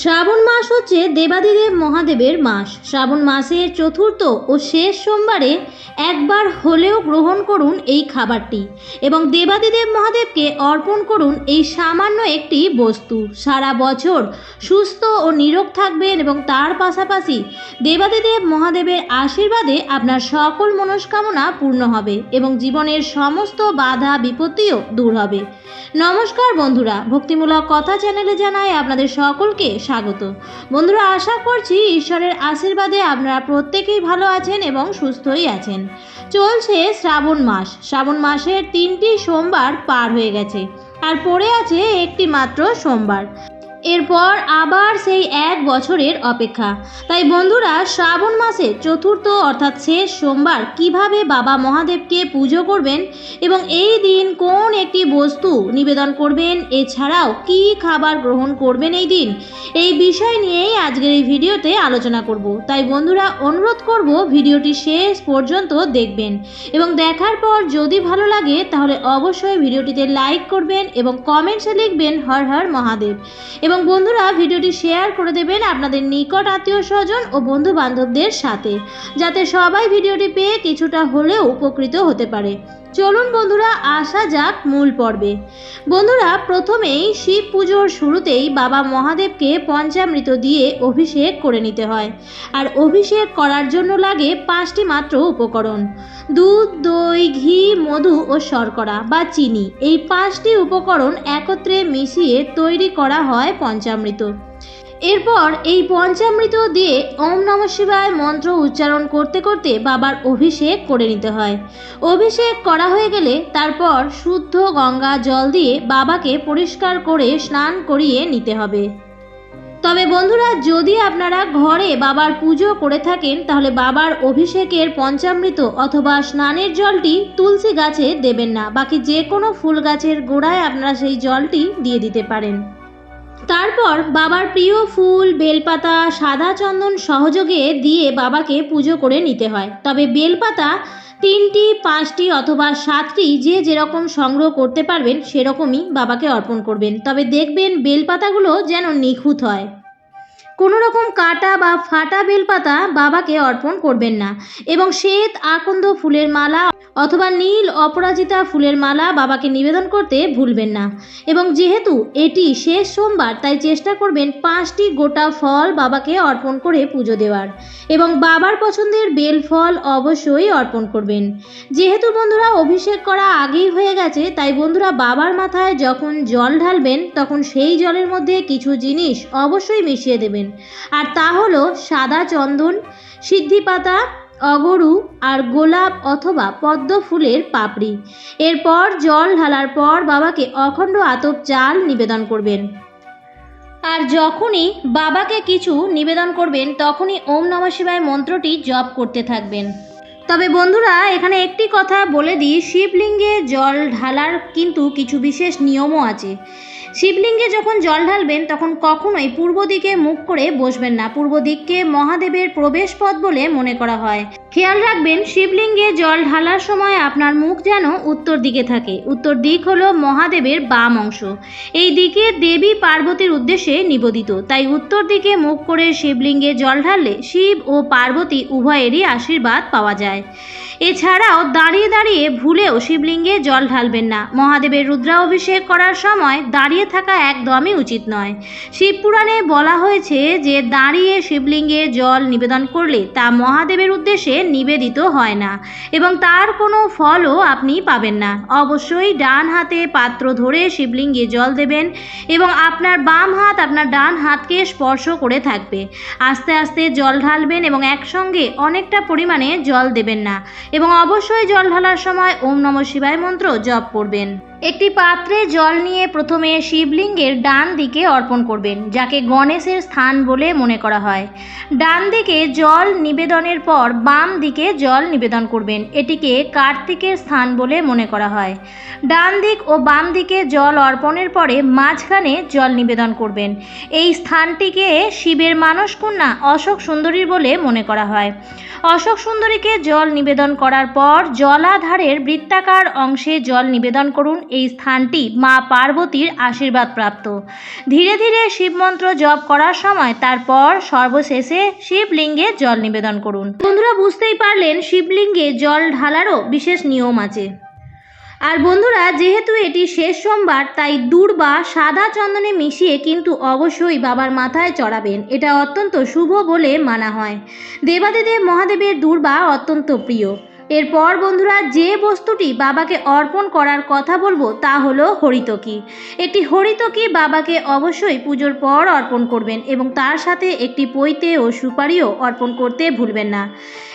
শ্রাবণ মাস হচ্ছে দেবাদিদেব মহাদেবের মাস। শ্রাবণ মাসের চতুর্থ ও শেষ সোমবারে একবার হলেও গ্রহণ করুন এই খাবারটি এবং দেবাদিদেব মহাদেবকে অর্পণ করুন এই সামান্য একটি বস্তু। সারা বছর সুস্থ ও নিরোগ থাকবেন এবং তার পাশাপাশি দেবাদিদেব মহাদেবের আশীর্বাদে আপনার সকল মনস্কামনা পূর্ণ হবে এবং জীবনের সমস্ত বাধা বিপত্তিও দূর হবে। নমস্কার বন্ধুরা, ভক্তিমূলক কথা চ্যানেলে জানাই আপনাদের সকলকে স্বাগত। বন্ধুরা, আশা করছি ঈশ্বরের আশীর্বাদে আপনারা প্রত্যেকেই ভালো আছেন এবং সুস্থই আছেন। চলছে শ্রাবণ মাস। শ্রাবণ মাসের তিনটি সোমবার পার হয়ে গেছে। আর পড়ে আছে একটি মাত্র সোমবার। এরপর আবার সেই এক বছরের অপেক্ষা। তাই বন্ধুরা, শ্রাবণ মাসে চতুর্থ, অর্থাৎ শেষ সোমবার কীভাবে বাবা মহাদেবকে পুজো করবেন এবং এই দিন কোন একটি বস্তু নিবেদন করবেন, এছাড়াও কি খাবার গ্রহণ করবেন এই দিন, এই বিষয় নিয়েই আজকের এই ভিডিওতে আলোচনা করব। তাই বন্ধুরা, অনুরোধ করব ভিডিওটি শেষ পর্যন্ত দেখবেন এবং দেখার পর যদি ভালো লাগে, তাহলে অবশ্যই ভিডিওটিতে লাইক করবেন এবং কমেন্টসে লিখবেন, হর হর মহাদেব। এবং বন্ধুরা ভিডিওটি শেয়ার করে দেবেন আপনাদের নিকট আত্মীয় স্বজন ও বন্ধু বান্ধবদের সাথে, যাতে সবাই ভিডিওটি পেয়ে কিছুটা হলেও উপকৃত হতে পারে। চলুন বন্ধুরা, আসা যাক মূল পর্বে। বন্ধুরা, প্রথমেই শিব পুজোর শুরুতেই বাবা মহাদেবকে পঞ্চামৃত দিয়ে অভিষেক করে নিতে হয়। আর অভিষেক করার জন্য লাগে পাঁচটি মাত্র উপকরণ। দুধ, দই, ঘি, মধু ও শর্করা বা চিনি। এই পাঁচটি উপকরণ একত্রে মিশিয়ে তৈরি করা হয় পঞ্চামৃত। এরপর এই পঞ্চামৃত দিয়ে ওম নম শিবায় মন্ত্র উচ্চারণ করতে করতে বাবার অভিষেক করে নিতে হয়। অভিষেক করা হয়ে গেলে তারপর শুদ্ধ গঙ্গা জল দিয়ে বাবাকে পরিষ্কার করে স্নান করিয়ে নিতে হবে। তবে বন্ধুরা, যদি আপনারা ঘরে বাবার পুজো করে থাকেন, তাহলে বাবার অভিষেকের পঞ্চামৃত অথবা স্নানের জলটি তুলসী গাছে দেবেন না। বাকি যে কোনো ফুল গাছের গোড়ায় আপনারা সেই জলটি দিয়ে দিতে পারেন। তারপর বাবার প্রিয় ফুল, বেলপাতা, সাদা চন্দন সহযোগে দিয়ে বাবাকে পুজো করে নিতে হয়। তবে বেলপাতা তিনটি, পাঁচটি অথবা সাতটি যে যেরকম সংগ্রহ করতে পারবেন, সেরকমই বাবাকে অর্পণ করবেন। তবে দেখবেন বেলপাতাগুলো যেন নিখুঁত হয়। কোনো রকম কাটা বা ফাটা বেলপাতা বাবাকে অর্পণ করবেন না। এবং শ্বেত, আকন্দ ফুলের মালা অথবা নীল অপরাজিতা ফুলের মালা বাবাকে নিবেদন করতে ভুলবেন না। এবং যেহেতু এটি শেষ সোমবার, তাই চেষ্টা করবেন পাঁচটি গোটা ফল বাবাকে অর্পণ করে পুজো দেওয়ার। এবং বাবার পছন্দের বেল ফল অবশ্যই অর্পণ করবেন। যেহেতু বন্ধুরা, অভিষেক করা আগেই হয়ে গেছে, তাই বন্ধুরা বাবার মাথায় যখন জল ঢালবেন, তখন সেই জলের মধ্যে কিছু জিনিস অবশ্যই মিশিয়ে দেবেন। আর তা হলো সাদা চন্দন, সিদ্ধি পাতা অগরু আর গোলাপ অথবা পদ্ম ফুলের পাপড়ি। এরপর জল ঢালার পর বাবাকে অখণ্ড আতপ চাল নিবেদন করবেন। আর যখনই বাবাকে কিছু নিবেদন করবেন, তখনই ওম নমঃ শিবায় মন্ত্রটি জপ করতে থাকবেন। তবে বন্ধুরা, এখানে একটি কথা বলে দিই, শিবলিঙ্গে জল ঢালার কিন্তু কিছু বিশেষ নিয়মও আছে। শিবলিঙ্গে যখন জল ঢালবেন, তখন কখনোই পূর্ব দিকে মুখ করে বসবেন না। পূর্ব দিককে মহাদেবের প্রবেশ পথ বলে মনে করা হয়। খেয়াল রাখবেন, শিবলিঙ্গে জল ঢালার সময় আপনার মুখ যেন উত্তর দিকে থাকে। উত্তর দিক হলো মহাদেবের বাম অংশ। এই দিকে দেবী পার্বতীর উদ্দেশ্যে নিবেদিত। তাই উত্তর দিকে মুখ করে শিবলিঙ্গে জল ঢাললে শিব ও পার্বতী উভয়েরই আশীর্বাদ পাওয়া যায়। এছাড়াও দাঁড়িয়ে দাঁড়িয়ে ভুলেও শিবলিঙ্গে জল ঢালবেন না। মহাদেবের রুদ্রাভিষেক করার সময় দাঁড়িয়ে থাকা একদমই উচিত নয়। শিবপুরাণে বলা হয়েছে যে, দাঁড়িয়ে শিবলিঙ্গে জল নিবেদন করলে তা মহাদেবের উদ্দেশ্যে নিবেদিত হয় না এবং তার কোনো ফলও আপনি পাবেন না। অবশ্যই ডান হাতে পাত্র ধরে শিবলিঙ্গে জল দেবেন এবং আপনার বাম হাত আপনার ডান হাতকে স্পর্শ করে থাকবে। আস্তে আস্তে জল ঢালবেন এবং একসঙ্গে অনেকটা পরিমাণে জল দেবেন না। এবং অবশ্যই জল ঢালার সময় ওম নম শিবায় মন্ত্র জপ করবেন। একটি পাত্রে জল নিয়ে প্রথমে শিবলিঙ্গের ডান দিকে অর্পণ করবেন, যাকে গণেশের স্থান বলে মনে করা হয়। ডান দিকে জল নিবেদনের পর বাম দিকে জল নিবেদন করবেন, এটিকে কার্তিকের স্থান বলে মনে করা হয়। ডান দিক ও বাম দিকে জল অর্পণের পরে মাঝখানে জল নিবেদন করবেন। এই স্থানটিকে শিবের মানসকন্যা অশোক সুন্দরীর বলে মনে করা হয়। অশোক সুন্দরীকে জল নিবেদন করার পর জলাধারের বৃত্তাকার অংশে জল নিবেদন করুন এই স্থানটি মা পার্বতীর আশীর্বাদ প্রাপ্ত। ধীরে ধীরে শিবমন্ত্র জপ করার সময় তারপর সর্বশেষে শিবলিঙ্গে জল নিবেদন করুন। বন্ধুরা, বুঝতেই পারলেন, শিবলিঙ্গে জল ঢালারও বিশেষ নিয়ম আছে। আর বন্ধুরা, যেহেতু এটি শেষ সোমবার, তাই দূর্বা সাদা চন্দনে মিশিয়ে কিন্তু অবশ্যই বাবার মাথায় চড়াবেন। এটা অত্যন্ত শুভ বলে মানা হয়। দেবাদেদেব মহাদেবের দূর্বা অত্যন্ত প্রিয়। এরপর বন্ধুরা যে বস্তুটি বাবাকে অর্পণ করার কথা বলব তা হলো হরিতকি। একটি হরিতকি বাবাকে অবশ্যই পুজোর পর অর্পণ করবেন এবং তার সাথে একটি পৈতে ও সুপারিও অর্পণ করতে ভুলবেন না।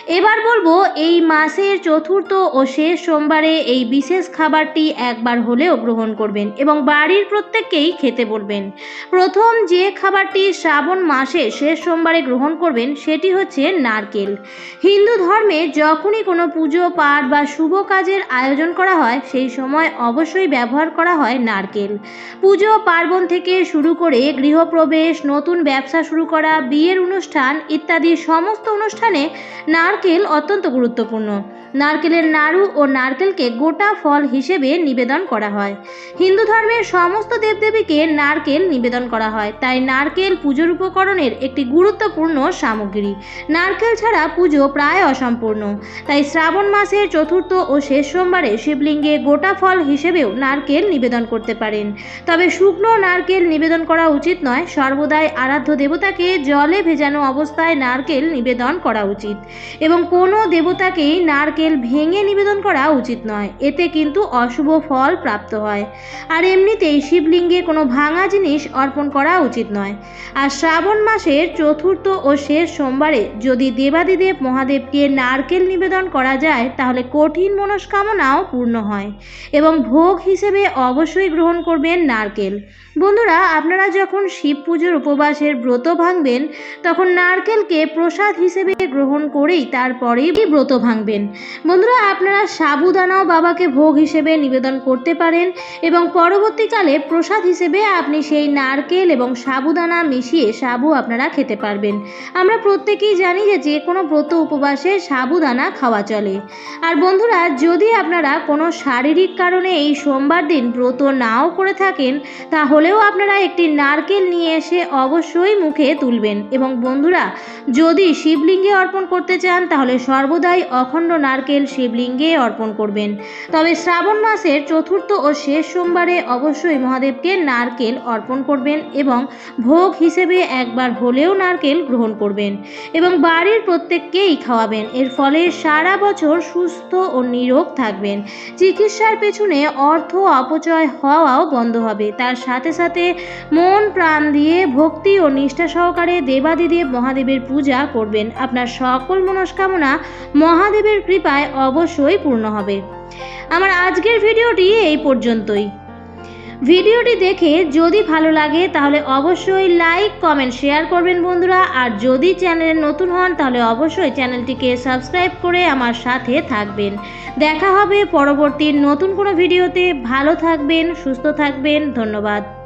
এবার বলব এই মাসের চতুর্থ ও শেষ সোমবারে এই বিশেষ খাবারটি একবার হলেও গ্রহণ করবেন এবং বাড়ির প্রত্যেককেই খেতে বলবেন। প্রথম যে খাবারটি শ্রাবণ মাসে শেষ সোমবারে গ্রহণ করবেন সেটি হচ্ছে নারকেল। হিন্দু ধর্মে যখনই কোনো পুজো, পাঠ বা শুভ কাজের আয়োজন করা হয়, সেই সময় অবশ্যই ব্যবহার করা হয় নারকেল। পুজো, পার্বণ থেকে শুরু করে গৃহপ্রবেশ, নতুন ব্যবসা শুরু করা, বিয়ের অনুষ্ঠান ইত্যাদি সমস্ত অনুষ্ঠানে নারকেল অত্যন্ত গুরুত্বপূর্ণ। নারকেলের নাড়ু ও নারকেলকে গোটা ফল হিসেবে নিবেদন করা হয়। হিন্দু ধর্মের সমস্ত দেবদেবীকে নারকেল নিবেদন করা হয়। তাই নারকেল পুজোর উপকরণের একটি গুরুত্বপূর্ণ সামগ্রী। নারকেল ছাড়া পুজো প্রায় অসম্পূর্ণ। তাই শ্রাবণ মাসের চতুর্থ ও শেষ সোমবারে শিবলিঙ্গে গোটা ফল হিসেবেও নারকেল নিবেদন করতে পারেন। তবে শুকনো নারকেল নিবেদন করা উচিত নয়, সর্বদাই আরাধ্য দেবতাকে জলে ভেজানো অবস্থায় নারকেল নিবেদন করা উচিত। এবং কোনো দেবতাকেই নারকেল ভেঙে নিবেদন করা উচিত নয়। এতে কিন্তু অশুভ ফল প্রাপ্ত হয়। আর এমনিতেই শিবলিঙ্গে কোনো ভাঙা জিনিস অর্পণ করা উচিত নয়। আর শ্রাবণ মাসের চতুর্থ ও শেষ সোমবারে যদি দেবাদিদেব মহাদেবকে নারকেল নিবেদন করা যায়, তাহলে কঠিন মনস্কামনাও পূর্ণ হয় এবং ভোগ হিসেবে অবশ্যই গ্রহণ করবেন নারকেল। বন্ধুরা, আপনারা যখন শিব পুজোর উপবাসের ব্রত ভাঙবেন, তখন নারকেলকে প্রসাদ হিসেবে গ্রহণ করেই তারপরেই ব্রত ভাঙবেন। বন্ধুরা, আপনারা সাবুদানাও বাবাকে ভোগ হিসেবে নিবেদন করতে পারেন এবং পরবর্তীকালে প্রসাদ হিসেবে আপনি সেই নারকেল এবং সাবুদানা মিশিয়ে সাবু আপনারা খেতে পারবেন। আমরা প্রত্যেকেই জানি যে যে কোনো ব্রত উপবাসে সাবুদানা খাওয়া চলে। আর বন্ধুরা, যদি আপনারা কোনো শারীরিক কারণে এই সোমবার দিন ব্রত নাও করে থাকেন তাহলেও আপনারা একটি নারকেল নিয়ে এসে অবশ্যই মুখে তুলবেন। এবং বন্ধুরা, যদি শিবলিঙ্গে অর্পণ করতে চান, তাহলে সর্বদাই অখণ্ড নারকেল শিবলিঙ্গে অর্পণ করবেন। তবে শ্রাবণ মাসের চতুর্থ ও শেষ সোমবারে অবশ্যই মহাদেবকে নারকেল অর্পণ করবেন এবং ভোগ হিসেবে একবার হলেও নারকেল গ্রহণ করবেন এবং বাড়ির প্রত্যেককেই খাওয়াবেন। এর ফলে সারা বছর সুস্থ ও নিরোগ থাকবেন। চিকিৎসার পেছনে অর্থ অপচয় হওয়াও বন্ধ হবে। তার সাথে সাথে মন প্রাণ দিয়ে ভক্তি ও নিষ্ঠা সহকারে দেবাদিদেব মহাদেবের পূজা করবেন। আপনার সকল মনস্কামনা মহাদেবের কৃপায় অবশ্যই পূর্ণ হবে। আমার আজকের ভিডিওটি এই পর্যন্তই। ভিডিওটি দেখে যদি ভালো লাগে তাহলে অবশ্যই লাইক, কমেন্ট, শেয়ার করবেন বন্ধুরা। আর যদি চ্যানেলে নতুন হন তাহলে অবশ্যই চ্যানেলটিকে সাবস্ক্রাইব করে আমার সাথে থাকবেন। দেখা হবে পরবর্তী নতুন কোনো ভিডিওতে। ভালো থাকবেন, সুস্থ থাকবেন। ধন্যবাদ।